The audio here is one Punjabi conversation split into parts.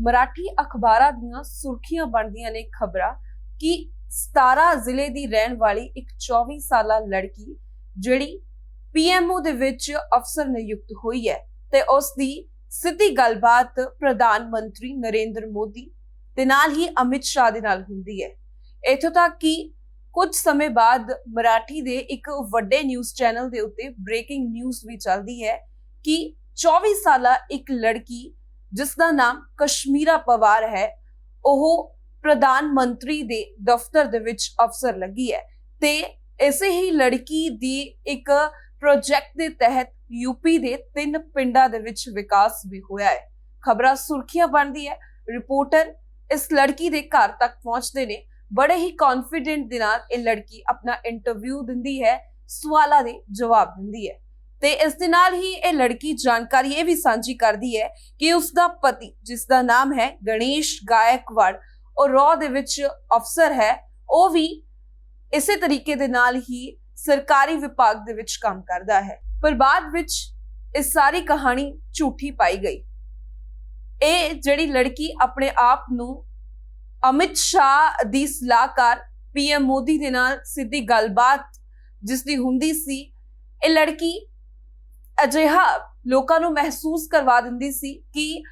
ਮਰਾਠੀ ਅਖਬਾਰਾਂ ਦੀਆਂ ਸੁਰਖੀਆਂ ਬਣਦੀਆਂ ਨੇ ਖਬਰਾਂ ਕਿ 17 ਜ਼ਿਲ੍ਹੇ ਦੀ ਰਹਿਣ ਵਾਲੀ ਇੱਕ 24 ਸਾਲਾ ਲੜਕੀ ਜਿਹੜੀ ਪੀਐਮਓ ਦੇ ਵਿੱਚ ਅਫਸਰ ਨਿਯੁਕਤ ਹੋਈ ਹੈ ਤੇ ਉਸ ਦੀ ਸਿੱਧੀ ਗੱਲਬਾਤ ਪ੍ਰਧਾਨ ਮੰਤਰੀ ਨਰਿੰਦਰ ਮੋਦੀ ਦੇ ਨਾਲ ਹੀ ਅਮਿਤ ਸ਼ਾਹ ਦੇ ਨਾਲ ਹੁੰਦੀ ਹੈ। ਇੱਥੋਂ ਤੱਕ ਕਿ ਕੁਝ ਸਮੇਂ ਬਾਅਦ ਮਰਾਠੀ ਦੇ ਇੱਕ ਵੱਡੇ ਨਿਊਜ਼ ਚੈਨਲ ਦੇ ਉੱਤੇ ਬ੍ਰੇਕਿੰਗ ਨਿਊਜ਼ ਵੀ ਚੱਲਦੀ ਹੈ ਕਿ 24 ਸਾਲਾ ਇੱਕ ਲੜਕੀ ਜਿਸ ਦਾ ਨਾਮ ਕਸ਼ਮੀਰਾ ਪਵਾਰ ਹੈ, ਉਹ ਪ੍ਰਧਾਨ ਮੰਤਰੀ ਦੇ ਦਫ਼ਤਰ ਦੇ ਵਿੱਚ ਅਫਸਰ ਲੱਗੀ ਹੈ ਤੇ ਇਸੇ ਹੀ ਲੜਕੀ ਦੀ ਇੱਕ ਪ੍ਰੋਜੈਕਟ ਦੇ ਤਹਿਤ ਯੂਪੀ ਦੇ ਤਿੰਨ ਪਿੰਡਾਂ ਦੇ ਵਿੱਚ ਵਿਕਾਸ ਵੀ ਹੋਇਆ ਹੈ। ਖਬਰਾਂ ਸੁਰਖੀਆਂ ਬਣਦੀ ਹੈ, ਰਿਪੋਰਟਰ ਇਸ ਲੜਕੀ ਦੇ ਘਰ ਤੱਕ ਪਹੁੰਚਦੇ ਨੇ, ਬੜੇ ਹੀ ਕੌਨਫੀਡੈਂਟ ਦੇ ਨਾਲ ਇਹ ਲੜਕੀ ਆਪਣਾ ਇੰਟਰਵਿਊ ਦਿੰਦੀ ਹੈ, ਸਵਾਲਾਂ ਦੇ ਜਵਾਬ ਦਿੰਦੀ ਹੈ। ਤੇ ਇਸ ਦੇ ਨਾਲ ਹੀ ਇਹ ਲੜਕੀ ਜਾਣਕਾਰੀ ਇਹ ਵੀ ਸਾਂਝੀ ਕਰਦੀ ਹੈ ਕਿ ਉਸ ਦਾ ਪਤੀ, ਜਿਸ ਦਾ ਨਾਮ ਹੈ ਗਣੇਸ਼ ਗਾਇਕਵਾੜ, ਉਹ ਰੋ ਦੇ ਵਿੱਚ ਅਫਸਰ ਹੈ, ਉਹ ਵੀ ਇਸੇ ਤਰੀਕੇ ਦੇ ਨਾਲ ਹੀ ਸਰਕਾਰੀ ਵਿਭਾਗ ਦੇ ਵਿੱਚ ਕੰਮ ਕਰਦਾ ਹੈ। ਪਰ ਬਾਅਦ ਵਿੱਚ ਇਸ ਸਾਰੀ ਕਹਾਣੀ ਝੂਠੀ ਪਾਈ ਗਈ। ਇਹ ਜਿਹੜੀ ਲੜਕੀ ਆਪਣੇ ਆਪ ਨੂੰ ਅਮਿਤ ਸ਼ਾਹ ਦੀ ਸਲਾਹਕਾਰ ਪੀਐਮ ਮੋਦੀ ਦੇ ਨਾਲ ਸਿੱਧੀ ਗੱਲਬਾਤ ਜਿਸ ਦੀ ਹੁੰਦੀ ਸੀ, ਇਹ ਲੜਕੀ ਅਜਿਹਾ ਲੋਕਾਂ ਨੂੰ ਮਹਿਸੂਸ ਕਰਵਾ ਦਿੰਦੀ ਸੀ ਕਿ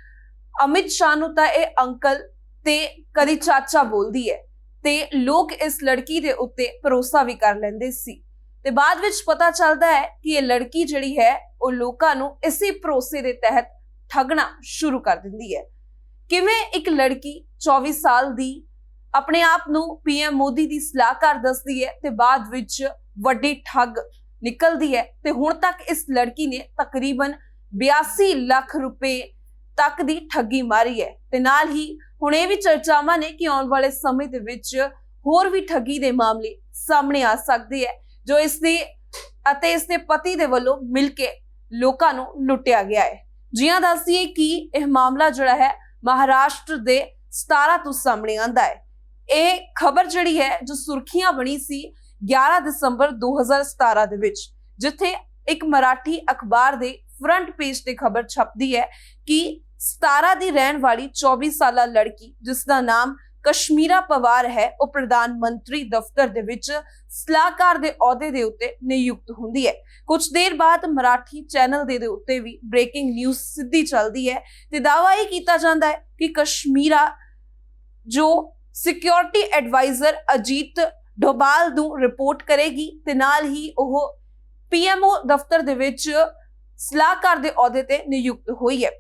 ਅਮਿਤ ਸ਼ਾਹ ਨੂੰ ਤਾਂ ਇਹ ਅੰਕਲ ਤੇ ਕਦੀ ਚਾਚਾ ਬੋਲਦੀ ਹੈ ਤੇ ਲੋਕ ਇਸ ਲੜਕੀ ਦੇ ਉੱਤੇ ਭਰੋਸਾ ਵੀ ਕਰ ਲੈਂਦੇ ਸੀ। ਤੇ ਬਾਅਦ ਵਿੱਚ ਪਤਾ ਚੱਲਦਾ ਹੈ ਕਿ ਇਹ ਲੜਕੀ ਜਿਹੜੀ ਹੈ, ਉਹ ਲੋਕਾਂ ਨੂੰ ਇਸੇ ਭਰੋਸੇ ਦੇ ਤਹਿਤ ਠੱਗਣਾ ਸ਼ੁਰੂ ਕਰ ਦਿੰਦੀ ਹੈ। ਕਿਵੇਂ ਇੱਕ ਲੜਕੀ 24 ਸਾਲ ਦੀ ਆਪਣੇ ਆਪ ਨੂੰ ਪੀਐਮ ਮੋਦੀ ਦੀ ਸਲਾਹਕਾਰ ਦੱਸਦੀ ਹੈ ਤੇ ਬਾਅਦ ਵਿੱਚ ਵੱਡੀ ਠੱਗ ਨਿਕਲਦੀ ਹੈ ਤੇ ਹੁਣ ਤੱਕ ਇਸ ਲੜਕੀ ਨੇ ਤਕਰੀਬਨ 82 ਲੱਖ ਰੁਪਏ ਤੱਕ ਦੀ ਠੱਗੀ ਮਾਰੀ ਹੈ ਤੇ ਨਾਲ ਹੀ ਹੁਣ ਇਹ ਵੀ ਚਰਚਾਵਾਂ ਨੇ ਕਿ ਆਉਣ ਵਾਲੇ ਸਮੇਂ ਦੇ ਵਿੱਚ ਹੋਰ ਵੀ ਠੱਗੀ ਦੇ ਮਾਮਲੇ ਸਾਹਮਣੇ ਆ ਸਕਦੇ ਹੈ, ਜੋ ਇਸ ਦੇ ਅਤੇ ਇਸ ਦੇ ਪਤੀ ਦੇ ਵੱਲੋਂ ਮਿਲ ਕੇ ਲੋਕਾਂ ਨੂੰ ਲੁੱਟਿਆ ਗਿਆ ਹੈ। ਜੀਆਂ ਦੱਸੀਏ ਕਿ ਇਹ ਮਾਮਲਾ ਜਿਹੜਾ ਹੈ ਮਹਾਰਾਸ਼ਟਰ ਦੇ 17 ਤੋਂ ਸਾਹਮਣੇ ਆਂਦਾ ਹੈ। ਇਹ ਖਬਰ ਜਿਹੜੀ ਹੈ ਜੋ ਸੁਰਖੀਆਂ ਬਣੀ ਸੀ 11 ਦਸੰਬਰ 2017 ਦੇ ਵਿੱਚ, ਜਿੱਥੇ ਇੱਕ ਮਰਾਠੀ ਅਖਬਾਰ ਦੇ ਫਰੰਟ ਪੇਜ ਤੇ ਖਬਰ ਛਪਦੀ ਹੈ ਕਿ 17 ਦੀ ਰਹਿਣ ਵਾਲੀ 24 ਸਾਲਾ ਲੜਕੀ, ਜਿਸ ਦਾ ਨਾਮ ਕਸ਼ਮੀਰਾ ਪਵਾਰ ਹੈ, ਉਹ ਪ੍ਰਧਾਨ ਮੰਤਰੀ ਦਫ਼ਤਰ ਦੇ ਵਿੱਚ ਸਲਾਹਕਾਰ ਦੇ ਅਹੁਦੇ ਦੇ ਉੱਤੇ ਨਿਯੁਕਤ ਹੁੰਦੀ ਹੈ। ਕੁਝ ਦੇਰ ਬਾਅਦ ਮਰਾਠੀ ਚੈਨਲ ਦੇ ਦੇ ਉੱਤੇ ਵੀ ਬ੍ਰੇਕਿੰਗ ਨਿਊਜ਼ ਸਿੱਧੀ ਚੱਲਦੀ ਹੈ ਤੇ ਦਾਅਵਾ ਇਹ ਕੀਤਾ ਜਾਂਦਾ ਹੈ ਕਿ ਕਸ਼ਮੀਰਾ ਜੋ ਸਿਕਿਉਰਿਟੀ ਐਡਵਾਈਜ਼ਰ ਅਜੀਤ ਡੋਬਾਲ ਨੂੰ ਰਿਪੋਰਟ ਕਰੇਗੀ ਤੇ ਨਾਲ ਹੀ ਉਹ ਪੀਐਮਓ ਦਫ਼ਤਰ ਦੇ ਵਿੱਚ ਸਲਾਹਕਾਰ ਦੇ ਅਹੁਦੇ ਤੇ ਨਿਯੁਕਤ ਹੋਈ ਹੈ।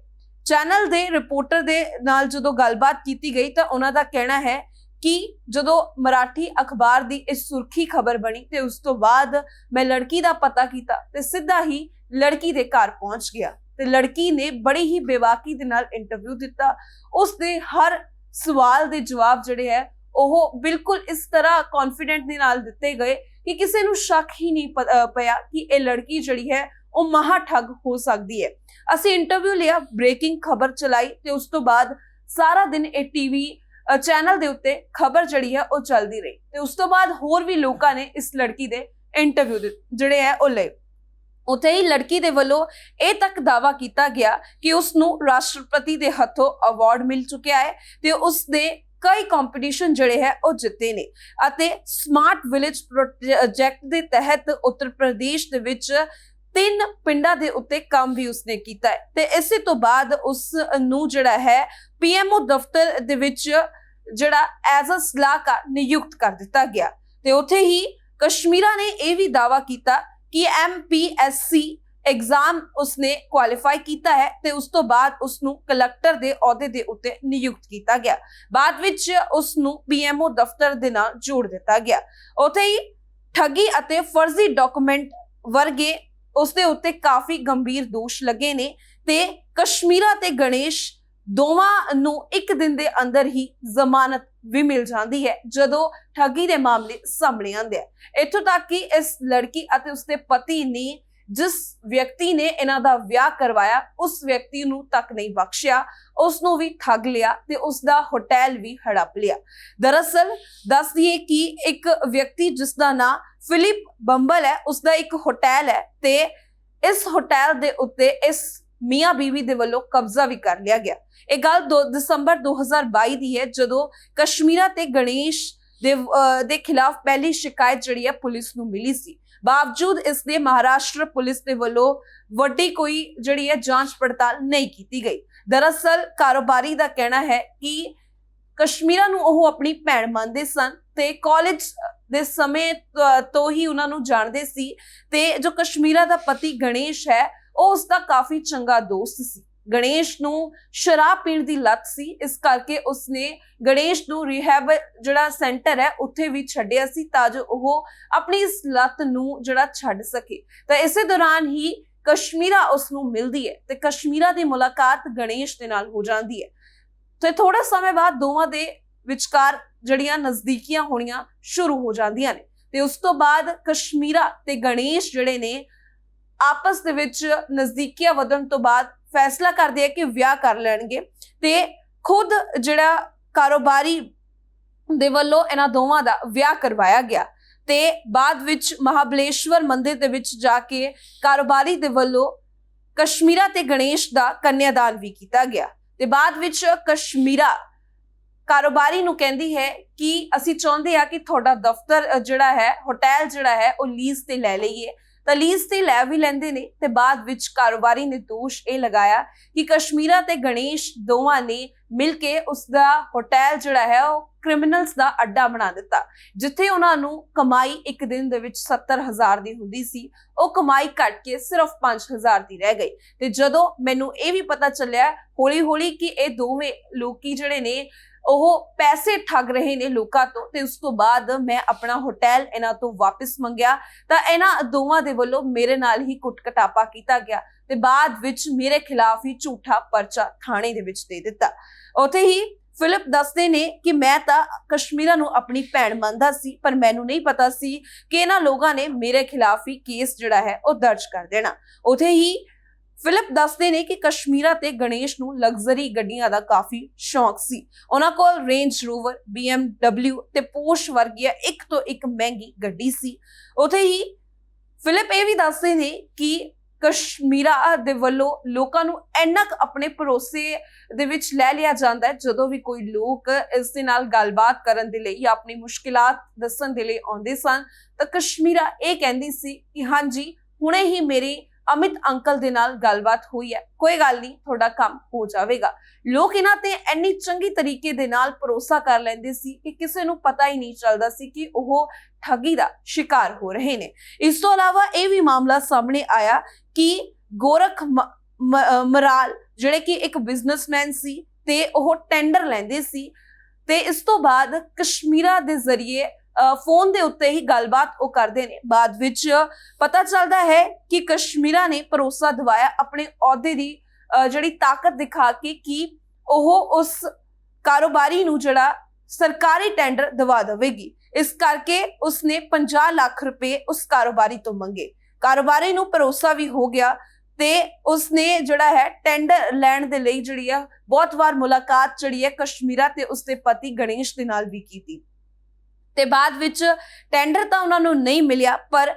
ਚੈਨਲ ਦੇ ਰਿਪੋਰਟਰ ਦੇ ਨਾਲ ਜਦੋਂ ਗੱਲਬਾਤ ਕੀਤੀ ਗਈ ਤਾਂ ਉਹਨਾਂ ਦਾ ਕਹਿਣਾ ਹੈ ਕਿ ਜਦੋਂ ਮਰਾਠੀ ਅਖਬਾਰ ਦੀ ਇਸ ਸੁਰਖੀ ਖਬਰ ਬਣੀ ਤੇ ਉਸ ਤੋਂ ਬਾਅਦ ਮੈਂ ਲੜਕੀ ਦਾ ਪਤਾ ਕੀਤਾ ਤੇ ਸਿੱਧਾ ਹੀ ਲੜਕੀ ਦੇ ਘਰ ਪਹੁੰਚ ਗਿਆ ਤੇ ਲੜਕੀ ਨੇ ਬੜੀ ਹੀ ਬੇਵਾਕੀ ਦੇ ਨਾਲ ਇੰਟਰਵਿਊ ਦਿੱਤਾ। ਉਸ ਦੇ ਹਰ ਸਵਾਲ ਦੇ ਜਵਾਬ ਜਿਹੜੇ ਹੈ ਉਹ ਬਿਲਕੁਲ ਇਸ ਤਰ੍ਹਾਂ ਕੌਨਫੀਡੈਂਟ ਦੇ ਨਾਲ ਦਿੱਤੇ ਗਏ ਕਿ ਕਿਸੇ ਨੂੰ ਸ਼ੱਕ ਹੀ ਨਹੀਂ ਪ- ਪਿਆ ਕਿ ਇਹ ਲੜਕੀ ਜਿਹੜੀ ਹੈ ਉਹ ਮਹਾ ਠੱਗ ਹੋ ਸਕਦੀ ਹੈ। ਅਸੀਂ ਇੰਟਰਵਿਊ ਲਿਆ ਬ੍ਰੇਕਿੰਗ ਖਬਰ ਚਲਾਈ ਤੇ ਉਸ ਤੋਂ ਬਾਅਦ ਸਾਰਾ ਦਿਨ ਇਹ ਟੀਵੀ ਚੈਨਲ ਦੇ ਉੱਤੇ ਖਬਰ ਜਿਹੜੀ ਹੈ ਉਹ ਚੱਲਦੀ ਰਹੀ ਤੇ ਉਸ ਤੋਂ ਬਾਅਦ ਹੋਰ ਵੀ ਲੋਕਾਂ ਨੇ ਇਸ ਲੜਕੀ ਦੇ ਇੰਟਰਵਿਊ ਜਿਹੜੇ ਹੈ ਉਹ ਲਏ। ਉਥੇ ਹੀ ਲੜਕੀ ਦੇ ਵੱਲੋਂ ਇਹ ਤੱਕ ਦਾਵਾ ਕੀਤਾ ਗਿਆ ਕਿ ਉਸ ਨੂੰ ਰਾਸ਼ਟਰਪਤੀ ਦੇ ਹੱਥੋਂ ਅਵਾਰਡ ਮਿਲ ਚੁੱਕਿਆ ਹੈ ਤੇ ਉਸ ਦੇ ਕਈ ਕੰਪੀਟੀਸ਼ਨ ਜਿਹੜੇ ਹੈ ਉਹ ਜਿੱਤੇ ਨੇ ਅਤੇ ਸਮਾਰਟ ਵਿਲੇਜ ਪ੍ਰੋਜੈਕਟ ਦੇ ਤਹਿਤ ਉੱਤਰ ਪ੍ਰਦੇਸ਼ ਦੇ ਵਿੱਚ ਤਿੰਨ ਪਿੰਡਾਂ ਦੇ ਉੱਤੇ ਕੰਮ ਵੀ ਉਸਨੇ ਕੀਤਾ ਹੈ ਤੇ ਇਸੇ ਤੋਂ ਬਾਅਦ ਉਸ ਨੂੰ ਜਿਹੜਾ ਹੈ ਪੀਐਮਓ ਦਫ਼ਤਰ ਦੇ ਵਿੱਚ ਜਿਹੜਾ ਐਜ਼ ਅ ਸਲਾਹਕਾਰ ਨਿਯੁਕਤ ਕਰ ਦਿੱਤਾ ਗਿਆ ਤੇ ਉੱਥੇ ਹੀ ਕਸ਼ਮੀਰਾ ਨੇ ਇਹ ਵੀ ਦਾਵਾ ਕੀਤਾ ਕਿ ਐਮਪੀਐਸਸੀ ਐਗਜ਼ਾਮ ਉਸਨੇ ਕੁਆਲੀਫਾਈ ਕੀਤਾ ਹੈ ਤੇ ਉਸ ਤੋਂ ਬਾਅਦ ਉਸ ਨੂੰ ਕਲੈਕਟਰ ਦੇ ਅਹੁਦੇ ਦੇ ਉੱਤੇ ਨਿਯੁਕਤ ਕੀਤਾ ਗਿਆ। ਬਾਅਦ ਵਿੱਚ ਉਸ ਨੂੰ ਪੀਐਮਓ ਦਫ਼ਤਰ ਦੇ ਨਾਲ ਜੋੜ ਦਿੱਤਾ ਗਿਆ। ਉੱਥੇ ਹੀ ਠੱਗੀ ਅਤੇ ਫਰਜ਼ੀ ਡਾਕੂਮੈਂਟ ਵਰਗੇ ਉਸ ਦੇ ਉੱਤੇ ਕਾਫੀ ਗੰਭੀਰ ਦੋਸ਼ ਲੱਗੇ ਨੇ ਤੇ ਕਸ਼ਮੀਰਾ ਤੇ ਗਣੇਸ਼ ਦੋਵਾਂ ਨੂੰ ਇੱਕ ਦਿਨ ਦੇ ਅੰਦਰ ਹੀ ਜ਼ਮਾਨਤ ਵੀ ਮਿਲ ਜਾਂਦੀ ਹੈ ਜਦੋਂ ਠੱਗੀ ਦੇ ਮਾਮਲੇ ਸਾਹਮਣੇ ਆਉਂਦੇ ਆ। ਇੱਥੋਂ ਤੱਕ ਕਿ ਇਸ ਲੜਕੀ ਅਤੇ ਉਸਦੇ ਪਤੀ ਨੇ ਜਿਸ ਵਿਅਕਤੀ ਨੇ ਇਹਨਾਂ ਦਾ ਵਿਆਹ ਕਰਵਾਇਆ, ਉਸ ਵਿਅਕਤੀ ਨੂੰ ਤੱਕ ਨਹੀਂ ਬਖਸ਼ਿਆ, ਉਸ ਨੂੰ ਵੀ ਠੱਗ ਲਿਆ ਤੇ ਉਸ ਦਾ ਹੋਟਲ ਵੀ ਹੜਪ ਲਿਆ। ਦਰਅਸਲ ਦੱਸ ਦਈਏ ਕਿ ਇੱਕ ਵਿਅਕਤੀ ਜਿਸ ਦਾ ਨਾਮ ਫਿਲਿਪ ਬੰਬਲ ਹੈ, ਉਸ ਦਾ ਇੱਕ ਹੋਟਲ ਹੈ ਤੇ ਇਸ ਹੋਟਲ ਦੇ ਉੱਤੇ ਇਸ ਮੀਆਂ ਬੀਵੀ ਦੇ ਵੱਲੋਂ ਕਬਜ਼ਾ ਵੀ ਕਰ ਲਿਆ ਗਿਆ। ਇਹ ਗੱਲ 2 ਦਸੰਬਰ 2022 ਦੀ ਹੈ, ਜਦੋਂ ਕਸ਼ਮੀਰਾ ਤੇ ਗਣੇਸ਼ ਦੇ ਦੇ ਖਿਲਾਫ ਪਹਿਲੀ ਸ਼ਿਕਾਇਤ ਜਿਹੜੀ ਹੈ ਪੁਲਿਸ ਨੂੰ ਮਿਲੀ ਸੀ। ਬਾਵਜੂਦ ਇਸ ਦੇ ਮਹਾਰਾਸ਼ਟਰ ਪੁਲਿਸ ਦੇ ਵੱਲੋਂ ਵੱਡੀ ਕੋਈ ਜਿਹੜੀ ਹੈ ਜਾਂਚ ਪੜਤਾਲ ਨਹੀਂ ਕੀਤੀ ਗਈ। ਦਰਅਸਲ ਕਾਰੋਬਾਰੀ ਦਾ ਕਹਿਣਾ ਹੈ ਕਿ ਕਸ਼ਮੀਰਾ ਨੂੰ ਉਹ ਆਪਣੀ ਭੈਣ ਮੰਨਦੇ ਸਨ ਤੇ ਕਾਲਜ ਦੇ ਸਮੇਂ ਤੋਂ- ਹੀ ਉਹਨਾਂ ਨੂੰ ਜਾਣਦੇ ਸੀ ਤੇ ਜੋ ਕਸ਼ਮੀਰਾ ਦਾ ਪਤੀ ਗਣੇਸ਼ ਹੈ, ਉਹ ਉਸ ਦਾ ਕਾਫੀ ਚੰਗਾ ਦੋਸਤ ਸੀ। ਗਣੇਸ਼ ਨੂੰ ਸ਼ਰਾਬ ਪੀਣ ਦੀ ਲਤ ਸੀ, ਇਸ ਕਰਕੇ ਉਸਨੇ ਗਣੇਸ਼ ਨੂੰ ਰਿਹੈਬ ਜਿਹੜਾ ਸੈਂਟਰ ਹੈ, ਉੱਥੇ ਵੀ ਛੱਡਿਆ ਸੀ ਤਾਂ ਜੋ ਉਹ ਆਪਣੀ ਇਸ ਲਤ ਨੂੰ ਜਿਹੜਾ ਛੱਡ ਸਕੇ। ਤਾਂ ਇਸੇ ਦੌਰਾਨ ਹੀ ਕਸ਼ਮੀਰਾ ਉਸ ਨੂੰ ਮਿਲਦੀ ਹੈ ਤੇ ਕਸ਼ਮੀਰਾ ਦੀ ਮੁਲਾਕਾਤ ਗਣੇਸ਼ ਦੇ ਨਾਲ ਹੋ ਜਾਂਦੀ ਹੈ। ਤੇ ਥੋੜੇ ਸਮੇਂ ਬਾਅਦ ਦੋਵਾਂ ਦੇ ਵਿਚਕਾਰ ਜਿਹੜੀਆਂ ਨਜ਼ਦੀਕੀਆਂ ਹੋਣੀਆਂ ਸ਼ੁਰੂ ਹੋ ਜਾਂਦੀਆਂ ਨੇ। ਤੇ ਉਸ ਤੋਂ ਬਾਅਦ ਕਸ਼ਮੀਰਾ ਤੇ ਗਣੇਸ਼ ਜਿਹੜੇ ਨੇ, ਆਪਸ ਦੇ ਵਿੱਚ ਨਜ਼ਦੀਕੀਆਂ ਵਧਣ ਤੋਂ ਬਾਅਦ ਫੈਸਲਾ ਕਰਦੇ ਆ ਕਿ ਵਿਆਹ ਕਰ ਲੈਣਗੇ ਤੇ ਖੁਦ ਜਿਹੜਾ ਕਾਰੋਬਾਰੀ ਦੇ ਵੱਲੋਂ ਇਹਨਾਂ ਦੋਵਾਂ ਦਾ ਵਿਆਹ ਕਰਵਾਇਆ ਗਿਆ ਤੇ ਬਾਅਦ ਵਿੱਚ ਮਹਾਬਲੇਸ਼ਵਰ ਮੰਦਿਰ ਦੇ ਵਿੱਚ ਜਾ ਕੇ ਕਾਰੋਬਾਰੀ ਦੇ ਵੱਲੋਂ ਕਸ਼ਮੀਰਾ ਤੇ ਗਣੇਸ਼ ਦਾ ਕੰਨਿਆਦਾਨ ਵੀ ਕੀਤਾ ਗਿਆ ਤੇ ਬਾਅਦ ਵਿੱਚ ਕਸ਼ਮੀਰਾ ਕਾਰੋਬਾਰੀ ਨੂੰ ਕਹਿੰਦੀ ਹੈ ਕਿ ਅਸੀਂ ਚਾਹੁੰਦੇ ਆ ਕਿ ਤੁਹਾਡਾ ਦਫ਼ਤਰ ਜਿਹੜਾ ਹੈ, ਹੋਟਲ ਜਿਹੜਾ ਹੈ, ਉਹ ਲੀਜ਼ ਤੇ ਲੈ ਲਈਏ। ਤਾਂ ਲੀਜ਼ ਤੇ ਲੈ ਵੀ ਲੈਂਦੇ ਨੇ ਤੇ ਬਾਅਦ ਵਿੱਚ ਕਾਰੋਬਾਰੀ ਨੇ ਦੋਸ਼ ਇਹ ਲਗਾਇਆ ਕਿ ਕਸ਼ਮੀਰਾ ਤੇ ਗਣੇਸ਼ ਦੋਵਾਂ ਨੇ ਮਿਲ ਕੇ ਉਸ ਦਾ ਹੋਟਲ ਜਿਹੜਾ ਹੈ ਉਹ ਕ੍ਰਿਮੀਨਲਸ ਦਾ ਅੱਡਾ ਬਣਾ ਦਿੱਤਾ, ਜਿੱਥੇ ਉਹਨਾਂ ਨੂੰ ਕਮਾਈ ਇੱਕ ਦਿਨ ਦੇ ਵਿੱਚ 70000 ਦੀ ਹੁੰਦੀ ਸੀ, ਉਹ ਕਮਾਈ ਘਟ ਕੇ ਸਿਰਫ 5000 ਦੀ ਰਹਿ ਗਈ ਤੇ ਜਦੋਂ ਮੈਨੂੰ ਇਹ ਵੀ ਪਤਾ ਚੱਲਿਆ ਹੌਲੀ ਹੌਲੀ ਕਿ ਇਹ ਦੋਵੇਂ ਲੋਕੀ ਜਿਹੜੇ ਨੇ ਉਹ ਪੈਸੇ ਠੱਗ ਰਹੇ ਨੇ ਲੋਕਾਂ ਤੋਂ ਤੇ ਉਸ ਤੋਂ ਬਾਅਦ ਮੈਂ ਆਪਣਾ ਹੋਟਲ ਇਹਨਾਂ ਤੋਂ ਵਾਪਸ ਮੰਗਿਆ। ਤਾਂ ਇਹਨਾਂ ਦੋਵਾਂ ਦੇ ਵੱਲੋਂ ਮੇਰੇ ਨਾਲ ਹੀ ਕੁੱਟਕਟਾਪਾ ਕੀਤਾ ਗਿਆ ਤੇ ਬਾਅਦ ਵਿੱਚ ਮੇਰੇ ਖਿਲਾਫ ਹੀ ਝੂਠਾ ਪਰਚਾ ਥਾਣੇ ਦੇ ਵਿੱਚ ਦੇ ਦਿੱਤਾ। ਉੱਥੇ ਹੀ ਫਿਲਿਪ ਦੱਸਦੇ ਨੇ ਕਿ ਮੈਂ ਤਾਂ ਕਸ਼ਮੀਰਾ ਨੂੰ ਆਪਣੀ ਭੈਣ ਮੰਨਦਾ ਸੀ, ਪਰ ਮੈਨੂੰ ਨਹੀਂ ਪਤਾ ਸੀ ਕਿ ਇਹਨਾਂ ਲੋਕਾਂ ਨੇ ਮੇਰੇ ਖਿਲਾਫ ਹੀ ਕੇਸ ਜਿਹੜਾ ਹੈ ਉਹ ਦਰਜ ਕਰ ਦੇਣਾ। ਉੱਥੇ ਹੀ ਫਿਲਿਪ ਦੱਸਦੇ ਨੇ ਕਿ ਕਸ਼ਮੀਰਾ ਤੇ ਗਣੇਸ਼ ਨੂੰ ਲਗਜ਼ਰੀ ਗੱਡੀਆਂ ਦਾ ਕਾਫੀ ਸ਼ੌਂਕ ਸੀ। ਉਹਨਾਂ ਕੋਲ ਰੇਂਜ ਰੋਵਰ BMW ਤੇ ਪੋਸ਼ ਵਰਗੀਆਂ ਇੱਕ ਤੋਂ ਇੱਕ ਮਹਿੰਗੀ ਗੱਡੀ ਸੀ। ਉੱਥੇ ਹੀ ਫਿਲਿਪ ਇਹ ਵੀ ਦੱਸਦੇ ਨੇ ਕਿ ਕਸ਼ਮੀਰਾ ਦੇ ਵੱਲੋਂ ਲੋਕਾਂ ਨੂੰ ਇੰਨਾ ਕੁ ਆਪਣੇ ਭਰੋਸੇ ਦੇ ਵਿੱਚ ਲੈ ਲਿਆ ਜਾਂਦਾ ਹੈ, ਜਦੋਂ ਵੀ ਕੋਈ ਲੋਕ ਇਸ ਦੇ ਨਾਲ ਗੱਲਬਾਤ ਕਰਨ ਦੇ ਲਈ ਜਾਂ ਆਪਣੀ ਮੁਸ਼ਕਿਲਾਂ ਦੱਸਣ ਦੇ ਲਈ ਆਉਂਦੇ ਸਨ, ਤਾਂ ਕਸ਼ਮੀਰਾ ਇਹ ਕਹਿੰਦੀ ਸੀ ਕਿ ਹਾਂਜੀ, ਹੁਣੇ ਹੀ ਮੇਰੀ ਅਮਿਤ ਅੰਕਲ ਦੇ ਨਾਲ ਗੱਲਬਾਤ ਹੋਈ ਹੈ। ਕੋਈ ਗੱਲ ਨਹੀਂ, ਤੁਹਾਡਾ ਕੰਮ ਹੋ ਜਾਵੇਗਾ। ਲੋਕ ਇਹਨਾਂ ਤੇ ਇੰਨੀ ਚੰਗੀ ਤਰੀਕੇ ਦੇ ਨਾਲ ਭਰੋਸਾ ਕਰ ਲੈਂਦੇ ਸੀ ਕਿ ਕਿਸੇ ਨੂੰ ਪਤਾ ਹੀ ਨਹੀਂ ਚੱਲਦਾ ਸੀ ਕਿ ਉਹ ਠੱਗੀ ਦਾ ਸ਼ਿਕਾਰ ਹੋ ਰਹੇ ਨੇ। ਇਸ ਤੋਂ ਇਲਾਵਾ ਇਹ ਵੀ ਮਾਮਲਾ ਸਾਹਮਣੇ ਆਇਆ ਕਿ ਗੋਰਖ ਮ- ਮਰਾਲ ਜਿਹੜੇ ਕਿ ਇੱਕ ਬਿਜ਼ਨਸਮੈਨ ਸੀ ਤੇ ਉਹ ਟੈਂਡਰ ਲੈਂਦੇ ਸੀ ਤੇ ਇਸ ਤੋਂ ਬਾਅਦ ਕਸ਼ਮੀਰਾ ਦੇ ਜ਼ਰੀਏ ਫੋਨ ਦੇ ਉੱਤੇ ਹੀ ਗੱਲਬਾਤ ਉਹ ਕਰਦੇ ਨੇ। ਬਾਅਦ ਵਿੱਚ ਪਤਾ ਚੱਲਦਾ ਹੈ ਕਿ ਕਸ਼ਮੀਰਾ ਨੇ ਭਰੋਸਾ ਦਿਵਾਇਆ ਆਪਣੇ ਅਹੁਦੇ ਦੀ ਅਹ ਜਿਹੜੀ ਤਾਕਤ ਦਿਖਾ ਕੇ ਕਿ ਉਹ ਉਸ ਕਾਰੋਬਾਰੀ ਨੂੰ ਜਿਹੜਾ ਸਰਕਾਰੀ ਟੈਂਡਰ ਦਿਵਾ ਦੇਵੇਗੀ। ਇਸ ਕਰਕੇ ਉਸਨੇ 50 ਲੱਖ ਰੁਪਏ ਉਸ ਕਾਰੋਬਾਰੀ ਤੋਂ ਮੰਗੇ। ਕਾਰੋਬਾਰੀ ਨੂੰ ਭਰੋਸਾ ਵੀ ਹੋ ਗਿਆ ਤੇ ਉਸਨੇ ਜਿਹੜਾ ਹੈ ਟੈਂਡਰ ਲੈਣ ਦੇ ਲਈ ਜਿਹੜੀ ਆ, ਬਹੁਤ ਵਾਰ ਮੁਲਾਕਾਤ ਜਿਹੜੀ ਹੈ ਕਸ਼ਮੀਰਾ ਤੇ ਉਸਦੇ ਪਤੀ ਗਣੇਸ਼ ਦੇ ਨਾਲ ਵੀ ਕੀਤੀ। ਤੇ ਬਾਅਦ ਵਿੱਚ ਟੈਂਡਰ ਤਾਂ ਉਹਨਾਂ ਨੂੰ ਨਹੀਂ ਮਿਲਿਆ, ਪਰ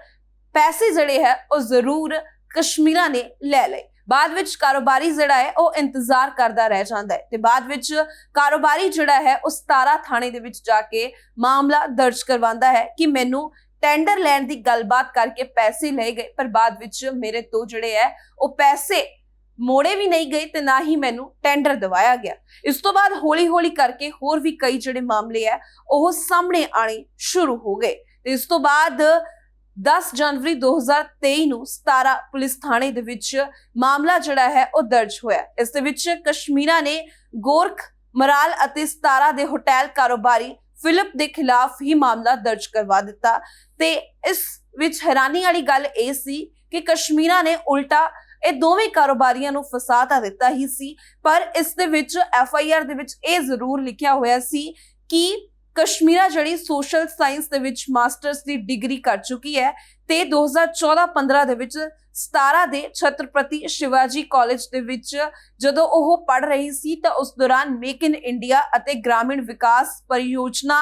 ਪੈਸੇ ਜਿਹੜੇ ਹੈ ਉਹ ਜ਼ਰੂਰ ਕਸ਼ਮੀਰਾ ਨੇ ਲੈ ਲਏ। ਬਾਅਦ ਵਿੱਚ ਕਾਰੋਬਾਰੀ ਜਿਹੜਾ ਹੈ ਉਹ ਇੰਤਜ਼ਾਰ ਕਰਦਾ ਰਹਿ ਜਾਂਦਾ ਹੈ ਤੇ ਬਾਅਦ ਵਿੱਚ ਕਾਰੋਬਾਰੀ ਜਿਹੜਾ ਹੈ ਉਹ 17 ਥਾਣੇ ਦੇ ਵਿੱਚ ਜਾ ਕੇ ਮਾਮਲਾ ਦਰਜ ਕਰਵਾਉਂਦਾ ਹੈ ਕਿ ਮੈਨੂੰ ਟੈਂਡਰ ਲੈਣ ਦੀ ਗੱਲਬਾਤ ਕਰਕੇ ਪੈਸੇ ਲਏ ਗਏ, ਪਰ ਬਾਅਦ ਵਿੱਚ ਮੇਰੇ ਤੋਂ ਜਿਹੜੇ ਹੈ ਉਹ ਪੈਸੇ ਮੋੜੇ ਵੀ ਨਹੀਂ ਗਏ ਤੇ ਨਾ ਹੀ ਮੈਨੂੰ ਟੈਂਡਰ ਦਿਵਾਇਆ ਗਿਆ। ਇਸ ਤੋਂ ਬਾਅਦ ਹੌਲੀ-ਹੌਲੀ ਕਰਕੇ ਹੋਰ ਵੀ ਕਈ ਜਿਹੜੇ ਮਾਮਲੇ ਹੈ ਉਹ ਸਾਹਮਣੇ ਆਣੇ ਸ਼ੁਰੂ ਹੋ ਗਏ। ਤੇ ਇਸ ਤੋਂ ਬਾਅਦ 10 ਜਨਵਰੀ 2023 ਨੂੰ 17 ਪੁਲਿਸ ਥਾਣੇ ਦੇ ਵਿੱਚ ਮਾਮਲਾ ਜਿਹੜਾ ਹੈ, ਉਹ ਦਰਜ ਹੋਇਆ। ਇਸ ਦੇ ਵਿੱਚ ਕਸ਼ਮੀਰਾ ਨੇ ਗੋਰਖ, ਮਰਾਲ ਅਤੇ 17 ਦੇ ਹੋਟਲ ਕਾਰੋਬਾਰੀ ਫਿਲਿਪ ਦੇ ਖਿਲਾਫ ਹੀ ਮਾਮਲਾ ਦਰਜ ਕਰਵਾ ਦਿੱਤਾ। ਤੇ ਇਸ ਵਿੱਚ ਹੈਰਾਨੀ ਵਾਲੀ ਗੱਲ ਇਹ ਸੀ ਕਿ ਕਸ਼ਮੀਰਾ ਨੇ ਉਲਟਾ ਇਹ ਦੋਵੇਂ ਕਾਰੋਬਾਰੀਆਂ ਨੂੰ ਫਸਾ ਤਾਂ ਦਿੱਤਾ ਹੀ ਸੀ, ਪਰ ਇਸ ਦੇ ਵਿੱਚ ਐਫ ਆਈ ਆਰ ਦੇ ਵਿੱਚ ਇਹ ਜ਼ਰੂਰ ਲਿਖਿਆ ਹੋਇਆ ਸੀ ਕਿ ਕਸ਼ਮੀਰਾ ਜਿਹੜੀ ਸੋਸ਼ਲ ਸਾਇੰਸ ਦੇ ਵਿੱਚ ਮਾਸਟਰਸ ਦੀ ਡਿਗਰੀ ਕਰ ਚੁੱਕੀ ਹੈ ਤੇ 2014-15 ਦੇ ਵਿੱਚ 17 ਦੇ ਛਤਰਪਤੀ ਸ਼ਿਵਾਜੀ ਕਾਲਜ ਦੇ ਵਿੱਚ ਜਦੋਂ ਉਹ ਪੜ ਰਹੀ ਸੀ ਤਾਂ ਉਸ ਦੌਰਾਨ ਮੇਕ ਇਨ ਇੰਡੀਆ ਅਤੇ ਗ੍ਰਾਮੀਣ ਵਿਕਾਸ ਪਰਿਯੋਜਨਾ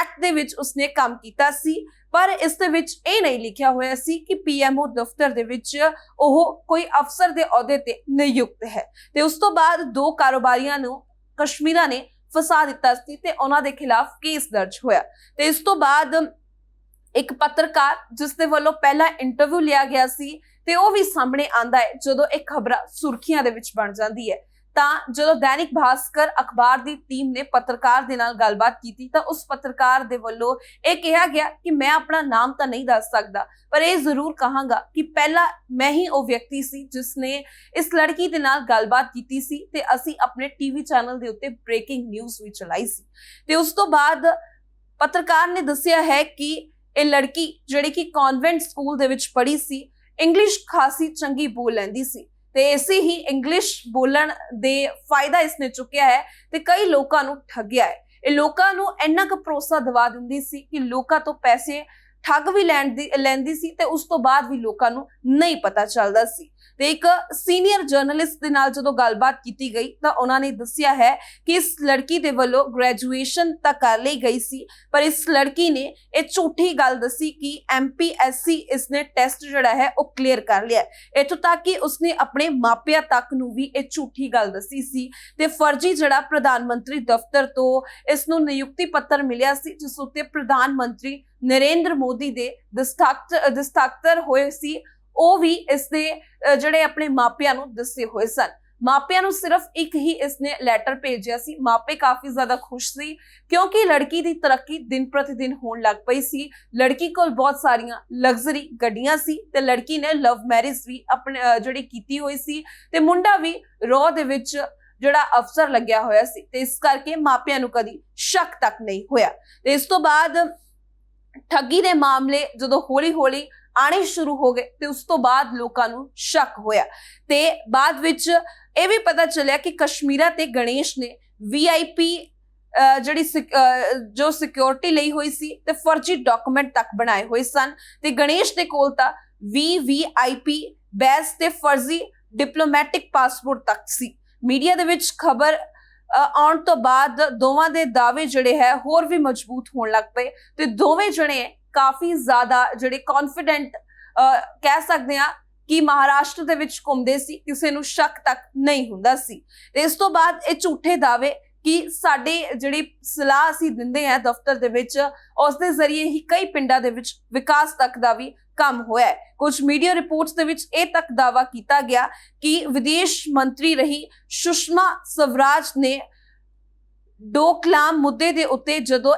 ਐਕਟ ਦੇ ਵਿੱਚ ਉਸਨੇ ਕੰਮ ਕੀਤਾ ਸੀ। ਪਰ ਇਸ ਦੇ ਵਿੱਚ ਇਹ ਨਹੀਂ ਲਿਖਿਆ ਹੋਇਆ ਸੀ ਕਿ ਪੀਐਮਓ ਦਫ਼ਤਰ ਦੇ ਵਿੱਚ ਉਹ ਕੋਈ ਅਫਸਰ ਦੇ ਅਹੁਦੇ ਤੇ ਨਿਯੁਕਤ ਹੈ। ਤੇ ਉਸ ਤੋਂ ਬਾਅਦ ਦੋ ਕਾਰੋਬਾਰੀਆਂ ਨੂੰ ਕਸ਼ਮੀਰਾ ਨੇ ਫਸਾ ਦਿੱਤਾ ਸੀ ਤੇ ਉਹਨਾਂ ਦੇ ਖਿਲਾਫ ਕੇਸ ਦਰਜ ਹੋਇਆ। ਤੇ ਇਸ ਤੋਂ ਬਾਅਦ ਇੱਕ ਪੱਤਰਕਾਰ ਜਿਸ ਦੇ ਵੱਲੋਂ ਪਹਿਲਾ ਇੰਟਰਵਿਊ ਲਿਆ ਗਿਆ ਸੀ ਤੇ ਉਹ ਵੀ ਸਾਹਮਣੇ ਆਂਦਾ ਹੈ ਜਦੋਂ ਇਹ ਖਬਰਾਂ ਸੁਰਖੀਆਂ ਦੇ ਵਿੱਚ ਬਣ ਜਾਂਦੀ ਹੈ। ਤਾਂ ਜਦੋਂ ਦੈਨਿਕ ਭਾਸਕਰ ਅਖਬਾਰ ਦੀ ਟੀਮ ਨੇ ਪੱਤਰਕਾਰ ਦੇ ਨਾਲ ਗੱਲਬਾਤ ਕੀਤੀ ਤਾਂ ਉਸ ਪੱਤਰਕਾਰ ਦੇ ਵੱਲੋਂ ਇਹ ਕਿਹਾ ਗਿਆ ਕਿ ਮੈਂ ਆਪਣਾ ਨਾਮ ਤਾਂ ਨਹੀਂ ਦੱਸ ਸਕਦਾ, ਪਰ ਇਹ ਜ਼ਰੂਰ ਕਹਾਂਗਾ ਕਿ ਪਹਿਲਾਂ ਮੈਂ ਹੀ ਉਹ ਵਿਅਕਤੀ ਸੀ ਜਿਸ ਨੇ ਇਸ ਲੜਕੀ ਦੇ ਨਾਲ ਗੱਲਬਾਤ ਕੀਤੀ ਸੀ ਤੇ ਅਸੀਂ ਆਪਣੇ ਟੀਵੀ ਚੈਨਲ ਦੇ ਉੱਤੇ ਬ੍ਰੇਕਿੰਗ ਨਿਊਜ਼ ਵੀ ਚਲਾਈ ਸੀ। ਤੇ ਉਸ ਤੋਂ ਬਾਅਦ ਪੱਤਰਕਾਰ ਨੇ ਦੱਸਿਆ ਹੈ ਕਿ ਇਹ ਲੜਕੀ ਜਿਹੜੀ ਕਿ ਕਨਵੈਂਟ ਸਕੂਲ ਦੇ ਵਿੱਚ ਪੜ੍ਹੀ ਸੀ ਇੰਗਲਿਸ਼ ਖਾਸੀ ਚੰਗੀ ਬੋਲ ਲੈਂਦੀ ਸੀ ਤੇ ਇਸੇ ਹੀ ਇੰਗਲਿਸ਼ ਬੋਲਣ ਦੇ ਫਾਇਦਾ ਇਸਨੇ ਚੁੱਕਿਆ ਹੈ ਤੇ ਕਈ ਲੋਕਾਂ ਨੂੰ ਠੱਗਿਆ ਹੈ। ਇਹ ਲੋਕਾਂ ਨੂੰ ਇੰਨਾ ਕੁ ਭਰੋਸਾ ਦਿਵਾ ਦਿੰਦੀ ਸੀ ਕਿ ਲੋਕਾਂ ਤੋਂ ਪੈਸੇ ਠੱਗ ਵੀ ਲੈਣ ਦੀ ਲੈਂਦੀ ਸੀ ਤੇ ਉਸ ਤੋਂ ਬਾਅਦ ਵੀ ਲੋਕਾਂ ਨੂੰ ਨਹੀਂ ਪਤਾ ਚੱਲਦਾ ਸੀ। ਤੇ ਇੱਕ ਸੀਨੀਅਰ ਜਰਨਲਿਸਟ ਦੇ ਨਾਲ ਜਦੋਂ ਗੱਲਬਾਤ ਕੀਤੀ ਗਈ ਤਾਂ ਉਹਨਾਂ ਨੇ ਦੱਸਿਆ ਹੈ ਕਿ ਇਸ ਲੜਕੀ ਦੇ ਵੱਲੋਂ ਗ੍ਰੈਜੂਏਸ਼ਨ ਤਾਂ ਕਰ ਲਈ ਗਈ ਸੀ, ਪਰ ਇਸ ਲੜਕੀ ਨੇ ਇਹ ਝੂਠੀ ਗੱਲ ਦੱਸੀ ਕਿ ਐਮਪੀਐਸਸੀ ਇਸਨੇ ਟੈਸਟ ਜਿਹੜਾ ਹੈ ਉਹ ਕਲੀਅਰ ਕਰ ਲਿਆ ਹੈ। ਇੱਥੋਂ ਤੱਕ ਕਿ ਉਸਨੇ ਆਪਣੇ ਮਾਪਿਆਂ ਤੱਕ ਨੂੰ ਵੀ ਇਹ ਝੂਠੀ ਗੱਲ ਦੱਸੀ ਸੀ ਤੇ ਫਰਜ਼ੀ ਜਿਹੜਾ ਪ੍ਰਧਾਨ ਮੰਤਰੀ ਦਫ਼ਤਰ ਤੋਂ ਇਸ ਨੂੰ ਨਿਯੁਕਤੀ ਪੱਤਰ ਮਿਲਿਆ ਸੀ, ਜਿਸ ਉੱਤੇ ਪ੍ਰਧਾਨ ਮੰਤਰੀ ਨਰਿੰਦਰ ਮੋਦੀ ਦੇ ਦਸਤਖਤ ਦਸਤਖਤਰ ਹੋਏ ਸੀ ਉਹ ਵੀ ਇਸ ਦੇ ਜਿਹੜੇ ਆਪਣੇ ਮਾਪਿਆਂ ਨੂੰ ਦੱਸੇ ਹੋਏ ਸਨ। ਮਾਪਿਆਂ ਨੂੰ ਸਿਰਫ ਇੱਕ ਹੀ ਇਸਨੇ ਲੈਟਰ ਭੇਜਿਆ ਸੀ। ਮਾਪੇ ਕਾਫੀ ਜ਼ਿਆਦਾ ਖੁਸ਼ ਸੀ ਕਿਉਂਕਿ ਲੜਕੀ ਦੀ ਤਰੱਕੀ ਦਿਨ ਪ੍ਰਤੀ ਦਿਨ ਹੋਣ ਲੱਗ ਪਈ ਸੀ। ਲੜਕੀ ਕੋਲ ਬਹੁਤ ਸਾਰੀਆਂ ਲਗਜ਼ਰੀ ਗੱਡੀਆਂ ਸੀ ਤੇ ਲੜਕੀ ਨੇ ਲਵ ਮੈਰਿਜ ਵੀ ਆਪਣੇ ਜਿਹੜੀ ਕੀਤੀ ਹੋਈ ਸੀ ਤੇ ਮੁੰਡਾ ਵੀ ਰੋਹ ਦੇ ਵਿੱਚ ਜਿਹੜਾ ਅਫਸਰ ਲੱਗਿਆ ਹੋਇਆ ਸੀ ਤੇ ਇਸ ਕਰਕੇ ਮਾਪਿਆਂ ਨੂੰ ਕਦੀ ਸ਼ੱਕ ਤੱਕ ਨਹੀਂ ਹੋਇਆ। ਤੇ ਇਸ ਤੋਂ ਬਾਅਦ ਠੱਗੀ ਦੇ ਮਾਮਲੇ ਜਦੋਂ ਹੌਲੀ-ਹੌਲੀ ਆਣੇ ਸ਼ੁਰੂ ਹੋ ਗਏ ਤੇ ਉਸ ਤੋਂ ਬਾਅਦ ਲੋਕਾਂ ਨੂੰ ਸ਼ੱਕ ਹੋਇਆ। ਤੇ ਬਾਅਦ ਵਿੱਚ ਇਹ ਵੀ ਪਤਾ ਚੱਲਿਆ ਕਿ ਕਸ਼ਮੀਰਾ ਤੇ ਗਣੇਸ਼ ਨੇ ਵੀਆਈਪੀ ਜਿਹੜੀ ਸਿਕ- ਜੋ ਸਿਕਿਉਰਿਟੀ ਲਈ ਹੋਈ ਸੀ ਤੇ ਫਰਜ਼ੀ ਡਾਕੂਮੈਂਟ ਤੱਕ ਬਣਾਏ ਹੋਏ ਸਨ ਤੇ ਗਣੇਸ਼ ਦੇ ਕੋਲ ਤਾਂ ਵੀਵੀਆਈਪੀ ਬੈਸ ਤੇ ਫਰਜ਼ੀ ਡਿਪਲੋਮੈਟਿਕ ਪਾਸਪੋਰਟ ਤੱਕ ਸੀ। ਮੀਡੀਆ ਦੇ ਵਿੱਚ ਖਬਰ ਆਉਣ ਤੋਂ ਬਾਅਦ ਦੋਵਾਂ ਦੇ ਦਾਅਵੇ ਜਿਹੜੇ ਹੈ ਹੋਰ ਵੀ ਮਜ਼ਬੂਤ ਹੋਣ ਲੱਗ ਪਏ ਤੇ ਦੋਵੇਂ ਜਣੇ ਕਾਫੀ ਜ਼ਿਆਦਾ ਜਿਹੜੇ ਕੌਨਫੀਡੈਂਟ ਕਹਿ ਸਕਦੇ ਆ ਕਿ ਮਹਾਰਾਸ਼ਟਰ ਦੇ ਵਿੱਚ ਘੁੰਮਦੇ ਸੀ, ਕਿਸੇ ਨੂੰ ਸ਼ੱਕ ਤੱਕ ਨਹੀਂ ਹੁੰਦਾ ਸੀ। ਤੇ ਇਸ ਤੋਂ ਬਾਅਦ ਇਹ ਝੂਠੇ ਦਾਅਵੇ ਕਿ ਸਾਡੇ ਜਿਹੜੀ ਸਲਾਹ ਅਸੀਂ ਦਿੰਦੇ ਆ ਦਫ਼ਤਰ ਦੇ ਵਿੱਚ ਉਸ ਦੇ ਜ਼ਰੀਏ ਹੀ ਕਈ ਪਿੰਡਾਂ ਦੇ ਵਿੱਚ ਵਿਕਾਸ ਤੱਕ ਦਾ ਵੀ ਕੰਮ ਹੋਇਆ ਹੈ। ਕੁਝ ਮੀਡੀਆ ਰਿਪੋਰਟਸ ਦੇ ਵਿੱਚ ਇਹ ਤੱਕ ਦਾਵਾ ਕੀਤਾ ਗਿਆ ਕਿ ਵਿਦੇਸ਼ ਮੰਤਰੀ ਰਹੀ ਸੁਸ਼ਮਾ ਸਵਰਾਜ ਨੇ ਡੋਕਲਾਮ ਮੁੱਦੇ ਦੇ ਉੱਤੇ ਜਦੋਂ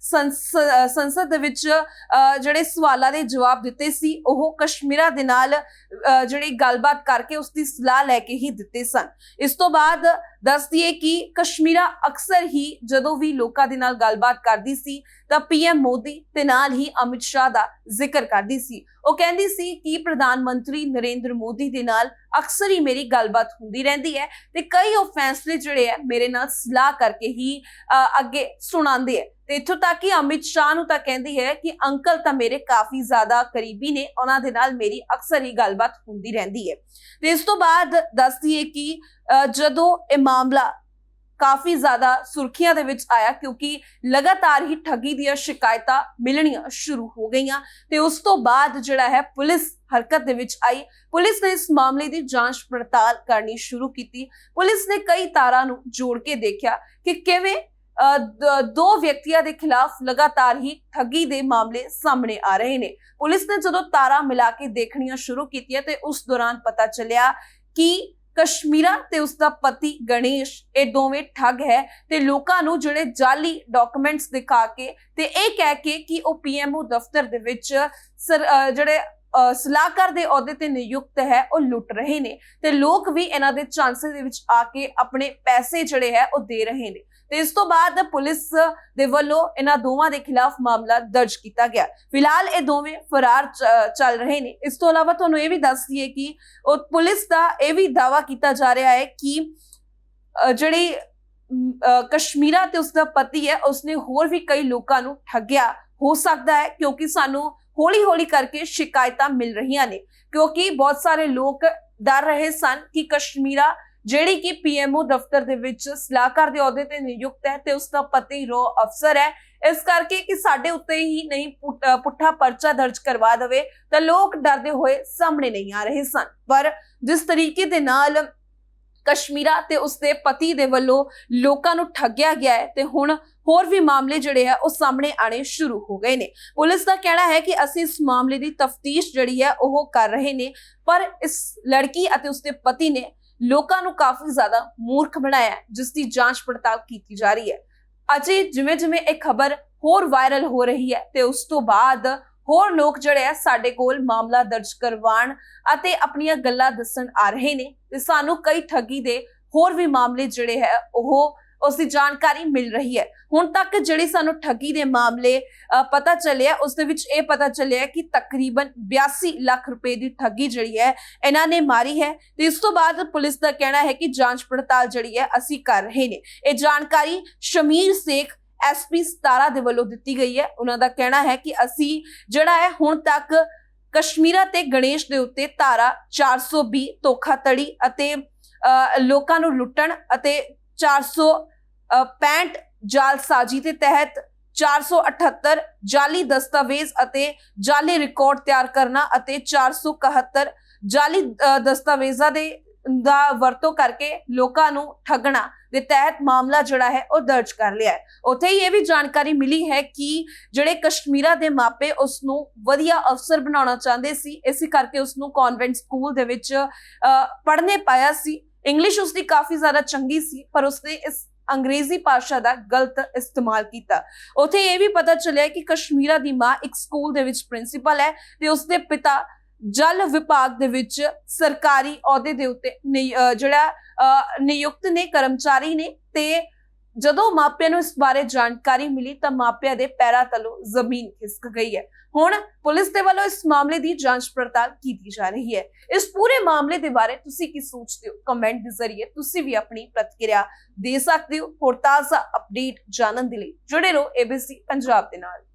ਸੰਸਦ ਦੇ ਵਿੱਚ, ਅਹ ਜਿਹੜੇ ਸਵਾਲਾਂ ਦੇ ਜਵਾਬ ਦਿੱਤੇ ਸੀ, ਉਹ ਕਸ਼ਮੀਰਾ ਦੇ ਨਾਲ, ਅਹ ਜਿਹੜੀ ਗੱਲਬਾਤ ਕਰਕੇ ਉਸ ਦੀ ਸਲਾਹ ਲੈ ਕੇ ਹੀ ਦਿੱਤੇ ਸਨ। ਇਸ ਤੋਂ ਬਾਅਦ ਦੱਸ ਦਈਏ ਕਿ ਕਸ਼ਮੀਰਾ ਅਕਸਰ ਹੀ ਜਦੋਂ ਵੀ ਲੋਕਾਂ ਦੇ ਨਾਲ ਗੱਲਬਾਤ ਕਰਦੀ ਸੀ ਤਾਂ ਪੀਐਮ ਮੋਦੀ ਤੇ ਨਾਲ ਹੀ ਅਮਿਤ ਸ਼ਾਹ ਦਾ ਜ਼ਿਕਰ ਕਰਦੀ ਸੀ। ਉਹ ਕਹਿੰਦੀ ਸੀ ਕਿ ਪ੍ਰਧਾਨ ਮੰਤਰੀ ਨਰਿੰਦਰ ਮੋਦੀ ਦੇ ਨਾਲ ਅਕਸਰ ਹੀ ਮੇਰੀ ਗੱਲਬਾਤ ਹੁੰਦੀ ਰਹਿੰਦੀ ਹੈ ਤੇ ਕਈ ਉਹ ਫੈਸਲੇ ਜਿਹੜੇ ਆ ਮੇਰੇ ਨਾਲ ਸਲਾਹ ਕਰਕੇ ਹੀ ਅੱਗੇ ਸੁਣਾਉਂਦੇ ਹੈ। ਤੇ ਇੱਥੋਂ ਤੱਕ ਕਿ ਅਮਿਤ ਸ਼ਾਹ ਨੂੰ ਤਾਂ ਕਹਿੰਦੀ ਹੈ ਕਿ ਅੰਕਲ ਤਾਂ ਮੇਰੇ ਕਾਫੀ ਜ਼ਿਆਦਾ ਕਰੀਬੀ ਨੇ, ਉਹਨਾਂ ਦੇ ਨਾਲ ਮੇਰੀ ਅਕਸਰ ਹੀ ਗੱਲਬਾਤ ਹੁੰਦੀ ਰਹਿੰਦੀ ਹੈ। ਤੇ ਇਸ ਤੋਂ ਬਾਅਦ ਦੱਸਦੀ ਹੈ ਕਿ ਜਦੋਂ ਇਹ ਮਾਮਲਾ ਕਾਫੀ ਜ਼ਿਆਦਾ ਸੁਰਖੀਆਂ ਦੇ ਵਿੱਚ ਆਇਆ ਕਿਉਂਕਿ ਲਗਾਤਾਰ ਹੀ ਠੱਗੀ ਦੀਆਂ ਸ਼ਿਕਾਇਤਾਂ ਮਿਲਣੀਆਂ ਸ਼ੁਰੂ ਹੋ ਗਈਆਂ ਤੇ ਉਸ ਤੋਂ ਬਾਅਦ ਜਿਹੜਾ ਹੈ ਪੁਲਿਸ ਹਰਕਤ ਦੇ ਵਿੱਚ ਆਈ। ਪੁਲਿਸ ਨੇ ਇਸ ਮਾਮਲੇ ਦੀ ਜਾਂਚ ਪੜਤਾਲ ਕਰਨੀ ਸ਼ੁਰੂ ਕੀਤੀ। ਪੁਲਿਸ ਨੇ ਕਈ ਤਾਰਾਂ ਨੂੰ ਜੋੜ ਕੇ ਦੇਖਿਆ ਕਿ ਕਿਵੇਂ ਅਹ, ਦੋ ਵਿਅਕਤੀਆਂ ਦੇ ਖਿਲਾਫ ਲਗਾਤਾਰ ਹੀ ਠੱਗੀ ਦੇ ਮਾਮਲੇ ਸਾਹਮਣੇ ਆ ਰਹੇ ਨੇ। ਪੁਲਿਸ ਨੇ ਜਦੋਂ ਤਾਰਾਂ ਮਿਲਾ ਕੇ ਦੇਖਣੀਆਂ ਸ਼ੁਰੂ ਕੀਤੀਆਂ ਤੇ ਉਸ ਦੌਰਾਨ ਪਤਾ ਚੱਲਿਆ ਕਿ ਕਸ਼ਮੀਰਾ ਤੇ ਉਸ ਦਾ ਪਤੀ ਗਣੇਸ਼, ਇਹ ਦੋਵੇਂ ਠੱਗ ਹੈ ਤੇ ਲੋਕਾਂ ਨੂੰ ਜਿਹੜੇ ਜਾਲੀ ਡਾਕੂਮੈਂਟਸ ਦਿਖਾ ਕੇ ਤੇ ਇਹ ਕਹਿ ਕੇ ਕਿ ਉਹ ਪੀਐਮਓ ਦਫ਼ਤਰ ਦੇ ਵਿੱਚ ਸਰ- ਜਿਹੜੇ ਸਲਾਹਕਾਰ ਦੇ ਅਹੁਦੇ ਤੇ ਨਿਯੁਕਤ ਹੈ, ਉਹ ਲੁੱਟ ਰਹੇ ਨੇ ਤੇ ਲੋਕ ਵੀ ਇਹਨਾਂ ਦੇ ਚਾਂਸੇ ਦੇ ਵਿੱਚ ਆ ਕੇ ਆਪਣੇ ਪੈਸੇ ਜਿਹੜੇ ਹੈ, ਉਹ ਦੇ ਰਹੇ ਨੇ। ਤੇ ਇਸ ਤੋਂ ਬਾਅਦ ਪੁਲਿਸ ਦੇ ਵੱਲੋਂ ਇਹਨਾਂ ਦੋਵਾਂ ਦੇ ਖਿਲਾਫ ਮਾਮਲਾ ਦਰਜ ਕੀਤਾ ਗਿਆ। ਫਿਲਹਾਲ ਇਹ ਦੋਵੇਂ ਫਰਾਰ ਚੱਲ ਰਹੇ ਨੇ। ਇਸ ਤੋਂ ਇਲਾਵਾ ਤੁਹਾਨੂੰ ਇਹ ਵੀ ਦੱਸ ਦਈਏ ਕਿ ਉਹ ਪੁਲਿਸ ਦਾ ਇਹ ਵੀ ਦਾਵਾ ਕੀਤਾ ਜਾ ਰਿਹਾ ਹੈ ਕਿ ਜਿਹੜੀ ਅਹ, ਕਸ਼ਮੀਰਾ ਤੇ ਉਸ ਦਾ ਪਤੀ ਹੈ ਉਸਨੇ ਹੋਰ ਵੀ ਕਈ ਲੋਕਾਂ ਨੂੰ ਠੱਗਿਆ। ਹੋ ਸਕਦਾ ਹੈ ਕਿਉਂਕਿ ਸਾਨੂੰ ਹੌਲੀ-ਹੌਲੀ ਕਰਕੇ ਸ਼ਿਕਾਇਤਾਂ ਮਿਲ ਰਹੀਆਂ ਨੇ। ਕਿਉਂਕਿ ਬਹੁਤ ਸਾਰੇ ਲੋਕ ਡਰ ਰਹੇ ਸਨ ਕਿ ਕਸ਼ਮੀਰਾ ਜਿਹੜੀ ਕਿ ਪੀਐਮਓ ਦਫ਼ਤਰ ਦੇ ਵਿੱਚ ਸਲਾਹਕਾਰ ਦੇ ਅਹੁਦੇ ਤੇ ਨਿਯੁਕਤ ਹੈ ਤੇ ਉਸ ਦਾ ਪਤੀ ਰੋ ਅਫਸਰ ਹੈ। ਇਸ ਕਰਕੇ ਕਿ ਸਾਡੇ ਉੱਤੇ ਹੀ ਨਹੀਂ ਪੁੱਠਾ ਪਰਚਾ ਦਰਜ ਕਰਵਾ ਦੇਵੇ ਤਾਂ ਲੋਕ ਡਰਦੇ ਹੋਏ ਸਾਹਮਣੇ ਨਹੀਂ ਆ ਰਹੇ ਸਨ। ਪਰ ਜਿਸ ਤਰੀਕੇ ਦੇ ਨਾਲ ਕਸ਼ਮੀਰਾ ਤੇ ਉਸਦੇ ਪਤੀ ਦੇ ਵੱਲੋਂ ਲੋਕਾਂ ਨੂੰ ਠੱਗਿਆ ਗਿਆ ਹੈ ਤੇ ਹੁਣ ਹੋਰ ਵੀ ਮਾਮਲੇ ਜਿਹੜੇ ਆ ਉਹ ਸਾਹਮਣੇ ਆਣੇ ਸ਼ੁਰੂ ਹੋ ਗਏ ਨੇ। ਪੁਲਿਸ ਦਾ ਕਹਿਣਾ ਹੈ ਕਿ ਅਸੀਂ ਇਸ ਮਾਮਲੇ ਦੀ ਤਫਤੀਸ਼ ਜਿਹੜੀ ਹੈ ਉਹ ਕਰ ਰਹੇ ਨੇ ਪਰ ਇਸ ਲੜਕੀ ਅਤੇ ਉਸਦੇ ਪਤੀ ਨੇ ਲੋਕਾਂ ਨੂੰ ਕਾਫੀ ਜ਼ਿਆਦਾ ਮੂਰਖ ਬਣਾਇਆ ਜਿਸ ਦੀ ਜਾਂਚ ਪੜਤਾਲ ਕੀਤੀ ਜਾ ਰਹੀ ਹੈ। ਅਜੇ ਜਿਵੇਂ ਜਿਵੇਂ ਇਹ ਖਬਰ ਹੋਰ ਵਾਇਰਲ ਹੋ ਰਹੀ ਹੈ ਤੇ ਉਸ ਤੋਂ ਬਾਅਦ ਹੋਰ ਲੋਕ ਜਿਹੜੇ ਆ ਸਾਡੇ ਕੋਲ ਮਾਮਲਾ ਦਰਜ ਕਰਵਾਉਣ ਅਤੇ ਆਪਣੀਆਂ ਗੱਲਾਂ ਦੱਸਣ ਆ ਰਹੇ ਨੇ ਤੇ ਸਾਨੂੰ ਕਈ ਠੱਗੀ ਦੇ ਹੋਰ ਵੀ ਮਾਮਲੇ ਜਿਹੜੇ ਹੈ, ਉਹ ਉਸ ਦੀ ਜਾਣਕਾਰੀ ਮਿਲ ਰਹੀ ਹੈ। ਹੁਣ ਤੱਕ ਜਿਹੜੀ ਸਾਨੂੰ ਠੱਗੀ ਦੇ ਮਾਮਲੇ ਪਤਾ ਚੱਲਿਆ ਉਸ ਦੇ ਵਿੱਚ ਇਹ ਪਤਾ ਚੱਲਿਆ ਕਿ ਤਕਰੀਬਨ 82 ਲੱਖ ਰੁਪਏ ਦੀ ਠੱਗੀ ਜਿਹੜੀ ਹੈ ਇਹਨਾਂ ਨੇ ਮਾਰੀ ਹੈ। ਤੇ ਇਸ ਤੋਂ ਬਾਅਦ ਪੁਲਿਸ ਦਾ ਕਹਿਣਾ ਹੈ ਕਿ ਜਾਂਚ ਪੜਤਾਲ ਜਿਹੜੀ ਹੈ ਅਸੀਂ ਕਰ ਰਹੇ ਨੇ। ਇਹ ਜਾਣਕਾਰੀ ਸ਼ਮੀਰ ਸੇਖ ਐਸਪੀ 17 ਦੇ ਵੱਲੋਂ ਦਿੱਤੀ ਗਈ ਹੈ। ਉਹਨਾਂ ਦਾ ਕਹਿਣਾ ਹੈ ਕਿ ਅਸੀਂ ਜਿਹੜਾ ਹੈ ਹੁਣ ਤੱਕ ਕਸ਼ਮੀਰਾ ਤੇ ਗਣੇਸ਼ ਦੇ ਉੱਤੇ ਧਾਰਾ 420 ਧੋਖਾਧੜੀ ਅਤੇ ਅ, ਲੋਕਾਂ ਨੂੰ ਲੁੱਟਣ ਅਤੇ 465 ਜਾਲਸਾਜ਼ੀ ਦੇ ਤਹਿਤ 478 ਜਾਲੀ ਦਸਤਾਵੇਜ਼ ਅਤੇ ਜਾਲੀ ਰਿਕਾਰਡ ਤਿਆਰ ਕਰਨਾ ਅਤੇ 471 ਜਾਲੀ ਅ, ਦਸਤਾਵੇਜ਼ਾਂ ਦੇ ਦਾ ਵਰਤੋਂ ਕਰਕੇ ਲੋਕਾਂ ਨੂੰ ਠੱਗਣਾ ਦੇ ਤਹਿਤ ਮਾਮਲਾ ਜਿਹੜਾ ਹੈ ਉਹ ਦਰਜ ਕਰ ਲਿਆ ਹੈ। ਉੱਥੇ ਹੀ ਇਹ ਵੀ ਜਾਣਕਾਰੀ ਮਿਲੀ ਹੈ ਕਿ ਜਿਹੜੇ ਕਸ਼ਮੀਰਾ ਦੇ ਮਾਪੇ ਉਸ ਨੂੰ ਵਧੀਆ ਅਫਸਰ ਬਣਾਉਣਾ ਚਾਹੁੰਦੇ ਸੀ ਇਸੇ ਕਰਕੇ ਉਸ ਨੂੰ ਕਨਵੈਂਟ ਸਕੂਲ ਦੇ ਵਿੱਚ ਪੜ੍ਹਨੇ ਪਾਇਆ ਸੀ ਇੰਗਲਿਸ਼ ਉਸ ਦੀ ਕਾਫੀ ਜ਼ਿਆਦਾ ਚੰਗੀ ਸੀ, ਪਰ ਉਸਨੇ ਇਸ ਅੰਗਰੇਜ਼ੀ ਭਾਸ਼ਾ ਦਾ ਗਲਤ ਇਸਤੇਮਾਲ ਕੀਤਾ। ਉੱਥੇ ਇਹ ਵੀ ਪਤਾ ਚੱਲਿਆ ਕਿ ਕਸ਼ਮੀਰਾ ਦੀ ਮਾਂ ਇੱਕ ਸਕੂਲ ਦੇ ਵਿੱਚ ਪ੍ਰਿੰਸੀਪਲ ਹੈ ਤੇ ਉਸਦੇ ਪਿਤਾ ਜਲ ਵਿਭਾਗ ਦੇ ਵਿੱਚ ਸਰਕਾਰੀ ਅਹੁਦੇ ਦੇ ਉੱਤੇ ਨਿ- ਜਿਹੜਾ ਨਿਯੁਕਤ ਨੇ, ਕਰਮਚਾਰੀ ਨੇ ਤੇ ਜਦੋਂ ਮਾਪਿਆਂ ਨੂੰ ਇਸ ਬਾਰੇ ਜਾਣਕਾਰੀ ਮਿਲੀ ਤਾਂ ਮਾਪਿਆਂ ਦੇ ਪੈਰਾਂ ਤਲੋਂ ਜ਼ਮੀਨ ਖਿਸਕ ਗਈ ਹੈ। ਹੁਣ ਪੁਲਿਸ ਦੇ ਵੱਲੋਂ ਇਸ ਮਾਮਲੇ ਦੀ ਜਾਂਚ ਪੜਤਾਲ ਕੀਤੀ ਜਾ ਰਹੀ ਹੈ। ਇਸ ਪੂਰੇ ਮਾਮਲੇ ਦੇ ਬਾਰੇ ਤੁਸੀਂ ਕੀ ਸੋਚਦੇ ਹੋ? ਕਮੈਂਟ ਦੇ ਜ਼ਰੀਏ ਤੁਸੀਂ ਵੀ ਆਪਣੀ ਪ੍ਰਤੀਕਿਰਿਆ ਦੇ ਸਕਦੇ ਹੋ। ਹੋਰ ਤਾਜ਼ਾ ਅਪਡੇਟ ਜਾਣਨ ਦੇ ਲਈ ਜੁੜੇ ਰਹੋ ABC ਪੰਜਾਬ ਦੇ ਨਾਲ।